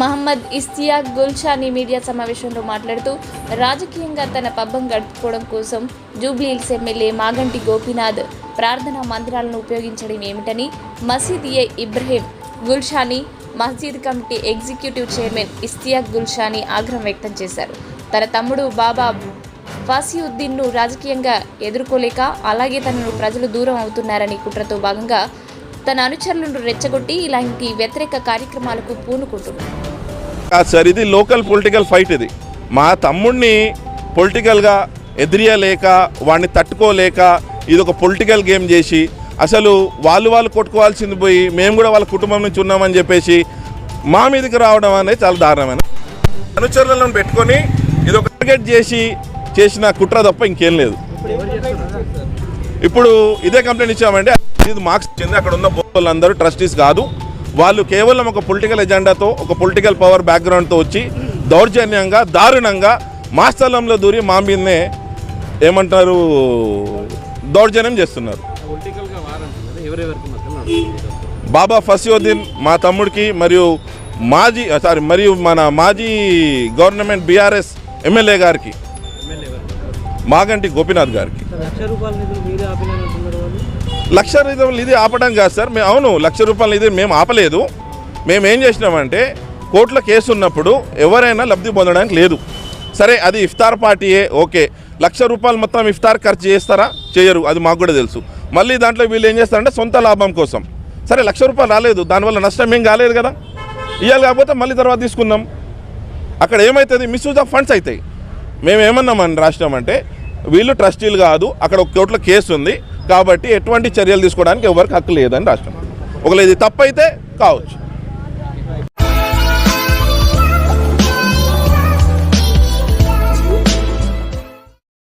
Mohammed Istiyaq Gulshani media సమావేశంలో మాట్లాడుతూ రాజకీయంగా తన పబ్బం గడుపుకోవడం కోసం జూబ్లీహిల్స్ ఎమ్మెల్యే మాగంటి గోపీనాథ్ ప్రార్థనా మందిరాలను ఉపయోగించడం ఏమిటని మసీద్ ఏ ఇబ్రహీం గుల్షాని మసీద్ committee executive chairman Istiyaq Gulshani ఆగ్రహం వ్యక్తం చేశారు. తన తమ్ముడు బాబా ఫాసియుద్దీన్ను రాజకీయంగా ఎదుర్కోలేక అలాగే తనను ప్రజలు దూరం అవుతున్నారని కుట్రతో భాగంగా తన అనుచరులను రెచ్చగొట్టి ఇలాంటి వ్యతిరేక కార్యక్రమాలకు పూనుకుంటున్నారు. కాదు సార్ ఇది లోకల్ పొలిటికల్ ఫైట్ ఇది. మా తమ్ముడిని పొలిటికల్గా ఎదిరియలేక వాడిని తట్టుకోలేక ఇది ఒక పొలిటికల్ గేమ్ చేసి అసలు వాళ్ళు వాళ్ళు కొట్టుకోవాల్సింది పోయి మేము కూడా వాళ్ళ కుటుంబం నుంచి ఉన్నామని చెప్పేసి మా మీదకి రావడం అనేది చాలా దారుణమైన అనుచరులను పెట్టుకొని ఇది ఒక టార్గెట్ చేసి చేసిన కుట్ర తప్ప ఇంకేం లేదు. ఇప్పుడు ఇదే కంప్లైంట్ ఇచ్చామంటే ఇది మార్క్స్ చెంది అక్కడ ఉన్న వాళ్ళందరూ ట్రస్టీస్ కాదు. వాళ్ళు కేవలం ఒక పొలిటికల్ ఎజెండాతో ఒక పొలిటికల్ పవర్ బ్యాక్గ్రౌండ్తో వచ్చి దౌర్జన్యంగా దారుణంగా మా స్థలంలో దూరి మా మీదనే ఏమంటారు దౌర్జన్యం చేస్తున్నారు. బాబా ఫసియోద్దీన్ మా తమ్ముడికి మరియు మాజీ సారీ మరియు మన మాజీ గవర్నమెంట్ బీఆర్ఎస్ ఎమ్మెల్యే గారికి మాగంటి గోపీనాథ్ గారికి. లక్ష రూపాయలు ఇది ఆపడం కాదు సార్. మేము అవును లక్ష రూపాయలు ఇది మేము ఆపలేదు. మేము ఏం చేసినామంటే కోర్టులో కేసు ఉన్నప్పుడు ఎవరైనా లబ్ధి పొందడానికి లేదు. సరే అది ఇఫ్తార్ పార్టీయే ఓకే. లక్ష రూపాయలు మొత్తం ఇఫ్తార్ ఖర్చు చేస్తారా? చేయరు అది మాకు కూడా తెలుసు. మళ్ళీ దాంట్లో వీళ్ళు ఏం చేస్తారంటే సొంత లాభం కోసం. సరే లక్ష రూపాయలు రాలేదు దానివల్ల నష్టం ఏం కాలేదు కదా? ఇవ్వాలి కాకపోతే మళ్ళీ తర్వాత తీసుకుందాం. అక్కడ ఏమవుతుంది మిస్యూజ్ ఆఫ్ ఫండ్స్ అవుతాయి మేము ఏమన్నామని రాష్ట్రం వీళ్ళు ట్రస్టీలు కాదు అక్కడ ఒక కోట్ల కేసు ఉంది. కాబట్టి ఎటువంటి చర్యలు తీసుకోవడానికి ఎవరికి హక్కు లేదని రాష్ట్రం. ఒకవేళ ఇది తప్పైతే అయితే కావచ్చు.